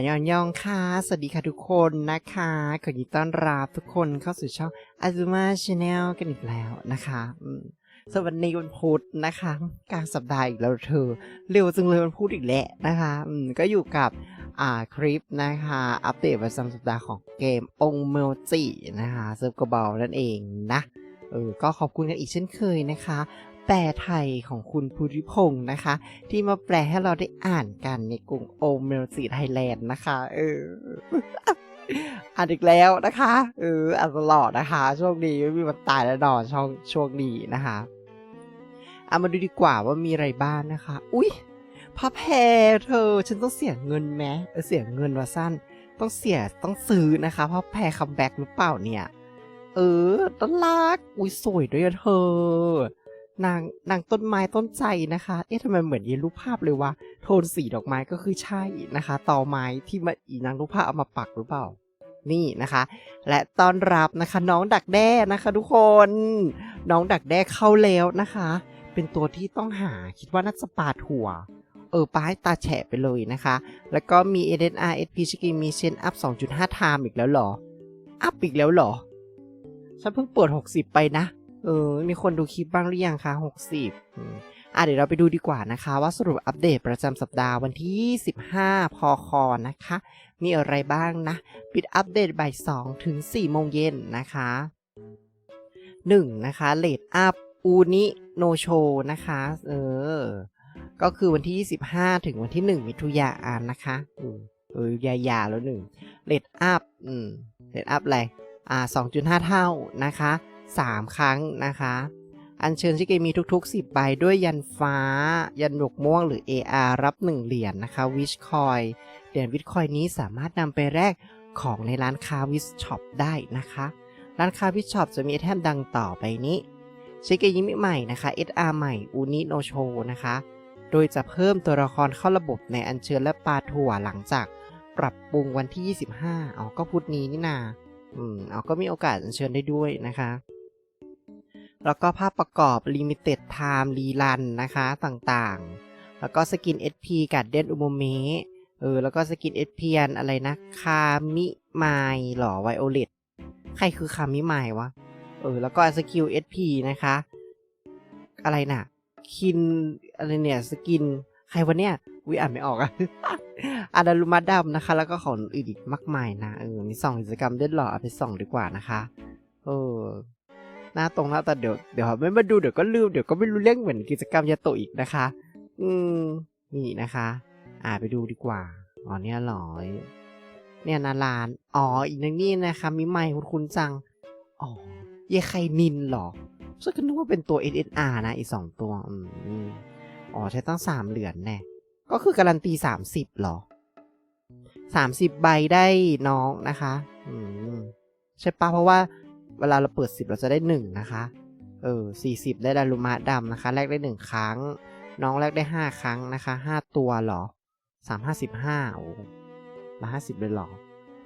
อันยองยองค่ะ สวัสดีค่ะทุกคนนะคะ ขอยินดีต้อนรับทุกคนเข้าสู่ช่อง Azuma Channel กันอีกแล้วนะคะสวัสดีวันพุธนะคะกลางสัปดาห์อีกแล้วเธอ เร็วจังเลยวันพุธอีกแล้วนะคะก็อยู่กับอ่าคลิปนะคะ อัปเดตประจำสัปดาห์ของเกมองเมลจินะคะเซิร์ฟกระเบานั่นเองนะเออก็ขอบคุณกันอีกเช่นเคยนะคะ แปลไทยของคุณภูริพงศ์นะคะ ที่มาแปลให้เราได้อ่านกันในกลุ่มโอเมลจิไทยแลนด์นะคะ เอออ่านอีกแล้วนะคะ เอออ่านตลอดนะคะ ช่วงนี้ไม่มีวันตายแล้วนอนช่วงช่วงนี้นะคะเอามาดูดีกว่าว่ามีอะไรบ้างนะคะ อุ๊ยพระแพรเธอ ฉันต้องเสียเงินไหมเออเสียเงินว่าสั้น ต้องเสียต้องซื้อนะคะพระแพรคัมแบ็กหรือเปล่าเนี่ย เออต้นรัก อุ้ยสวยด้วยเธอ นางนางต้นไม้ต้นใจนะคะ เอ๊ะทำไมเหมือนยีรูปภาพเลยวะ โทนสีดอกไม้ก็คือใช่นะคะตอไม้ที่มาอีนางรูปภาพเอามาปักหรือเปล่า นี่นะคะ และตอนรับนะคะน้องดักแด้นะคะทุกคน น้องดักแด้เข้าแล้วนะคะ เป็นตัวที่ต้องหาคิดว่าน่าจะปาดหัว เออปาให้ตาแฉะไปเลยนะคะ แล้วก็มี SNR SP ชิกิมีเชนอัพ 2.5 ไทม์อีกแล้วหรอ อัพอีกแล้วหรอ ฉันเพิ่งเปิด 60 ไปนะ เออ มีคนดูคลิปบ้างหรือยังคะ60อืมอะเดี๋ยวเราไปดูดีกว่านะคะ ว่าสรุปอัปเดตประจำสัปดาห์วันที่ 15พคนะคะ มีอะไรบ้างนะ ปิดอัปเดตบ่าย2ถึง4โมงเย็นนะคะ 1. นะคะเลดอัพอูนิโนโชนะคะ เออ ก็คือวันที่ 25 ถึงวันที่ 1 มิถุนายนนะคะอืมเออยายาแล้วหนึ่งเลดอัพอืมเลดอัพอะไรอ่า 2.5 เท่านะคะ 3 ครั้งนะคะ อัญเชิญชิเกมีทุกๆ 10ใบด้วยยันฟ้า ยันดอกม่วงหรือ AR รับ 1 เหรียญนนะคะวิชคอยเหรียญวิชคอยนี้สามารถนำไปแลกของในร้านค้าวิชช็อปได้นะคะ ร้านค้าวิชช็อปจะมีไอเทมดังต่อไปนี้ชิเกยิมิใหม่นะคะ SR ใหม่อูนิโนโชนะคะ โดยจะเพิ่มตัวละครเข้าระบบในอัญเชิญและปลาถั่วหลังจากปรับปรุงวันที่ 25 อ๋อ ก็พุธนี้นี่นา อืมเอาก็มีโอกาสอัญเชิญได้ด้วยนะคะ แล้วก็ภาพประกอบ Limited Time รีรันนะคะต่างๆ แล้วก็สกิน SP กัดเดนอุโมเมะเออแล้วก็สกิน SP อันอะไรนะคามิไมหรอไวโอเลตใครคือคามิไมวะเออแล้วก็สกิล SP นะคะ อะไรน่ะคินอะไรเนี่ยสกินใครวะเนี่ยวิอ่านไม่ออกอะอาดารุมาดำนะคะ แล้วก็ของอื่นอีกมากมายนะเออมีสองกิจกรรมเด้วยเหรอเอาไปส่องดีกว่านะคะ เออ หน้าตรงหน้าตาเดี๋ยวเดี๋ยวไม่มาดูเดี๋ยวก็ลืมเดี๋ยวก็ไม่รู้เรื่องเหมือนกิจกรรมยาโตอีกนะคะ อืมนี่นะคะ อ่าไปดูดีกว่าอ๋อเนี่ยหรอเนี่ยนาลานอ๋ออีกนึงนี่นะคะมิไมคุณคุณจังอ๋อเยไคนินหรอฉันก็นึกว่าเป็นตัว SNR นะอีกสองตัวอืมอ๋อใช้ตั้งสามเหรียญแน่ก็คือการันตีสามสิบหรอสามสิบใบได้น้องนะคะ อืมใช่ปะเพราะว่า เวลาเราเปิดสิบเราจะได้หนึ่งนะคะ เออสี่สิบได้ดารุมะดำนะคะ แลกได้หนึ่งครั้ง น้องแลกได้ห้าครั้งนะคะห้าตัวเหรอสามห้าสิบห้าโอ้มาห้าสิบเลยเหรอ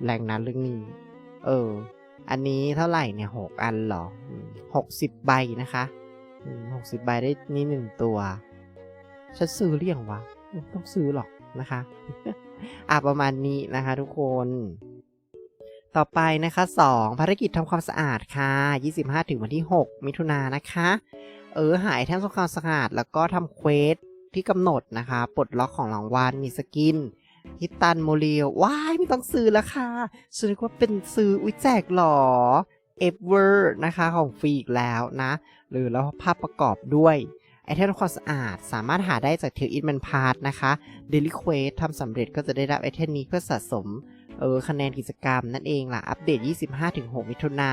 แรงนั้นเรื่องนี้ เออ อันนี้เท่าไหร่เนี่ยหกอันเหรอหกสิบใบนะคะหกสิบใบได้นี่หนึ่งตัว ฉันซื้อหรือยังวะ ต้องซื้อหรอกนะคะ อะประมาณนี้นะคะทุกคน ต่อไปนะคะ 2 ภารกิจทำความสะอาดค่ะ 25 ถึงวันที่ 6 มิถุนายนนะคะ เออหายแทมทำความสะอาด แล้วก็ทำเควสที่กำหนดนะคะปลดล็อกของรางวัลมีสกินฮิตตันโมเรียว้ายไม่ต้องซื้อแล้วค่ะฉันนึกว่าเป็นซื้ออุ้ยแจกหรอเอฟเวอร์นะคะของฟรีอีกแล้วนะ หรือแล้วภาพประกอบด้วยไอเทมทำความสะอาดสามารถหาได้จากเทลอินแมนพาร์ทนะคะเดลิเควสทำสำเร็จก็จะได้รับไอเทมนี้เพื่อสะสม เออคะแนนกิจกรรมนั่นเองล่ะ อัปเดต 25-6 มิถุนา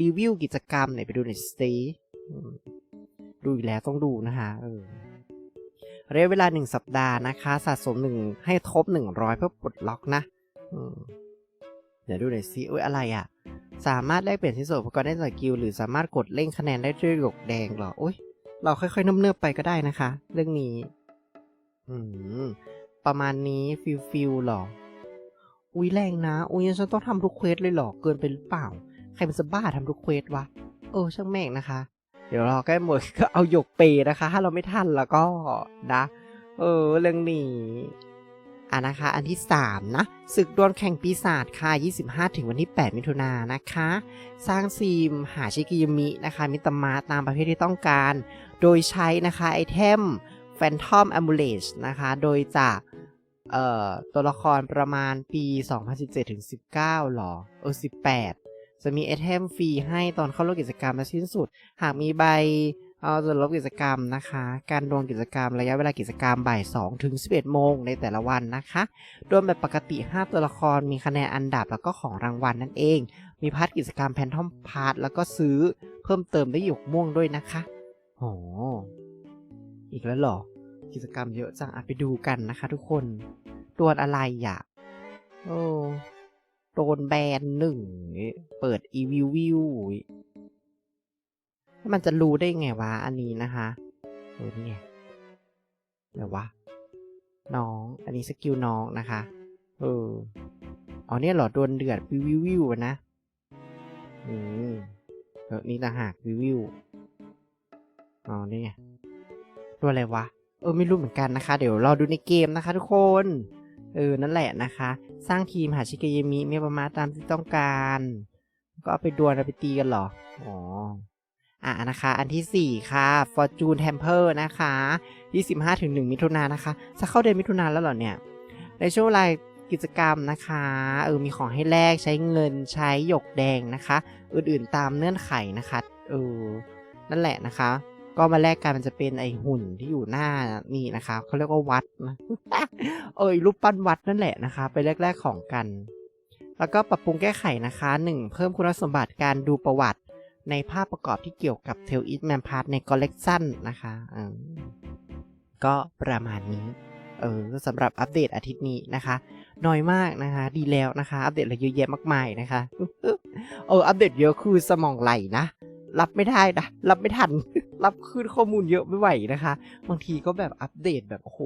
รีวิวกิจกรรมไหนไปดูหน่อยสิดูอีกแล้วต้องดูนะคะเออระยะเวลา 1 สัปดาห์นะคะ สะสม1ให้ครบ 100 เพื่อปลดล็อกนะเดี๋ยวดูหน่อยสิเอ้ยอะไรอะ สามารถแลกเปลี่ยนชิ้นส่วนอุปกรณ์ได้จากกิลหรือสามารถกดเร่งคะแนนได้ด้วยหยกแดงเหรอโอ้ยเราค่อยๆเนิบๆไปก็ได้นะคะ เรื่องนี้ อืมประมาณนี้ฟิลฟิลหรอ อุ้ยแรงนะ อุ้ยฉันต้องทำทุกเควสเลยหรอ เกินไปหรือเปล่า ใครมันจะบ้าทำทุกเควสวะ เออช่างแม่งนะคะ เดี๋ยวรอใกล้หมดก็เอาหยกเปนะคะ ถ้าเราไม่ทันแล้วก็นะ เออเรื่องนี้อะนะคะ อันที่ 3 นะศึกดวลแข่งปีศาจค่ะ 25 ถึงวันที่ 8 มิถุนายนนะคะ สร้างซีมหาชิกิยมินะคะ มิตรมาตามประเภทที่ต้องการ โดยใช้นะคะ ไอเทม Phantom Amulet นะคะ โดยจะ เอ่อตัวละครประมาณปี 2017ถึง19หรอเออ18 จะมีไอเทมฟรีให้ตอนเข้าร่วมกิจกรรมและสิ้นสุด หากมีใบเอาส่วนลดกิจกรรมนะคะ การดวลกิจกรรมระยะเวลากิจกรรมบ่าย2ถึง 11 โมงในแต่ละวันนะคะดวลแบบปกติ 5 ตัวละครมีคะแนนอันดับแล้วก็ของรางวัลนั่นเอง มีพาร์ทกิจกรรมแพนทอมพาร์ทแล้วก็ซื้อเพิ่มเติมได้หยกม่วงด้วยนะคะโอ้อีกแล้วหรอ กิจกรรมเยอะจังอะไปดูกันนะคะทุกคนดวอะไรอะโอ้โดนแบนหนึ่ง เปิดอีวิววิวมันจะรู้ได้ไงวะ อันนี้นะคะโอ้นี่ไงเดี๋ยววะ น้อง อันนี้สกิลน้องนะคะ เออ อ๋อเนี่ยหรอโดนเดือดวิววิววิวอะนะ อืมเออนี่ต่างหากวิววิว อ๋อนี่ไงตัวอะไรวะ เออไม่รู้เหมือนกันนะคะ เดี๋ยวรอดูในเกมนะคะทุกคน เออ นั่นแหละนะคะ สร้างทีมหาชิเกยมิเมียประมาณตามที่ต้องการ ก็เอาไปดวลเอาไปตีกันหรอ อ๋ออะนะคะ อันที่ 4 ค่ะ Fortune Temper นะคะ 25ถึง1มิถุนายนนะคะ จะเข้าเดือนมิถุนายนแล้วเหรอเนี่ย ในช่วงเวลากิจกรรมนะคะ เออ มีของให้แลกใช้เงินใช้หยกแดงนะคะ อื่นๆตามเงื่อนไขนะคะ เออ นั่นแหละนะคะ ก็มาแลกกันมันจะเป็นไอหุ่นที่อยู่หน้านี่นะคะเขาเรียกว่าวัดนะเออรูปปั้นวัดนั่นแหละนะคะ ไปแลกๆของกัน แล้วก็ปรับปรุงแก้ไขนะคะ 1. เพิ่มคุณสมบัติการดูประวัติในภาพประกอบที่เกี่ยวกับ t a l It Man Part ใน Collection นะคะก็ประมาณนี้ เออสำหรับอัปเดตอาทิตย์นี้นะคะ น้อยมากนะคะ ดีแล้วนะคะ อัปเดตอะไรเยอะแยะมากมายนะคะ เออ อัปเดตเยอะคือสมองไหลนะ รับไม่ได้นะ รับไม่ทัน รับขึ้นข้อมูลเยอะไม่ไหวนะคะ บางทีก็แบบอัปเดตแบบโอ้โห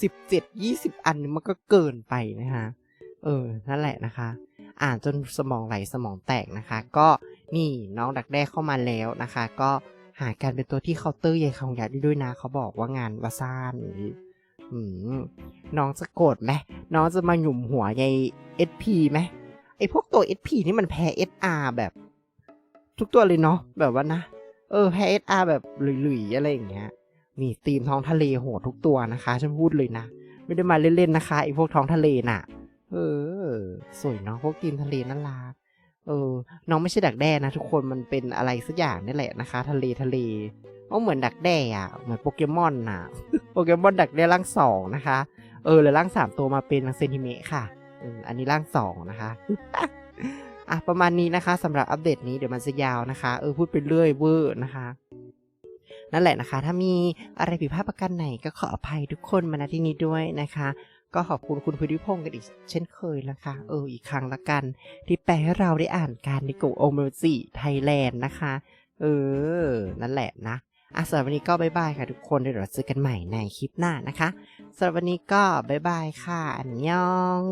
สิบเจ็ดยี่สิบอันมันก็เกินไปนะคะเออนั่นแหละนะคะ อ่านจนสมองไหลสมองแตกนะคะ ก็นี่น้องดักแด้เข้ามาแล้วนะคะ ก็หาการเป็นตัวที่เคาน์เตอร์ใหญ่ของยาได้ด้วยนะ เขาบอกว่างานวาซ่านน้องจะโกรธไหมน้องจะมาหยุมหัวใยเอสพีไหมไอพวกตัวเอสพีนี่มันแพ้เอสอาร์แบบ ทุกตัวเลยเนาะแบบว่านะ เออแพ้เอสอาร์แบบหลุยๆอะไรอย่างเงี้ยนี่ตีมท้องทะเลโหดทุกตัวนะคะ ฉันพูดเลยนะ ไม่ได้มาเล่นๆนะคะไอพวกท้องทะเลน่ะ เออ สวยเนาะพวกตีมทะเลน่ารักเออ น้องไม่ใช่ดักแด้นะทุกคนมันเป็นอะไรสักอย่างนี่แหละนะคะ ทะเลทะเลก็เหมือนดักแด้อะเหมือนโปเกมอนน่ะ โปเกมอนดักแด้ร่างสองนะคะ เออแล้วร่างสามตัวมาเป็นเซนติเมตรค่ะอันนี้ร่างสองนะคะ อะประมาณนี้นะคะสำหรับอัปเดตนี้เดี๋ยวมันจะยาวนะคะเออพูดไปเรื่อยเวอร์นะคะนั่นแหละนะคะ ถ้ามีอะไรผิดพลาดประการไหนก็ขออภัยทุกคนมาณที่นี้ด้วยนะคะ ก็ขอบคุณคุณพุทธิพงศ์กันอีกเช่นเคยนะคะ เอออีกครั้งละกัน ที่แปลให้เราได้อ่านการในกลุ่มโอเมจิไทยแลนด์นะคะ เออ นั่นแหละนะอะสำหรับวันนี้ก็บายบายค่ะทุกคนเดี๋ยวเราเจอกันใหม่ในคลิปหน้านะคะสำหรับวันนี้ก็บายบายค่ะอันยอง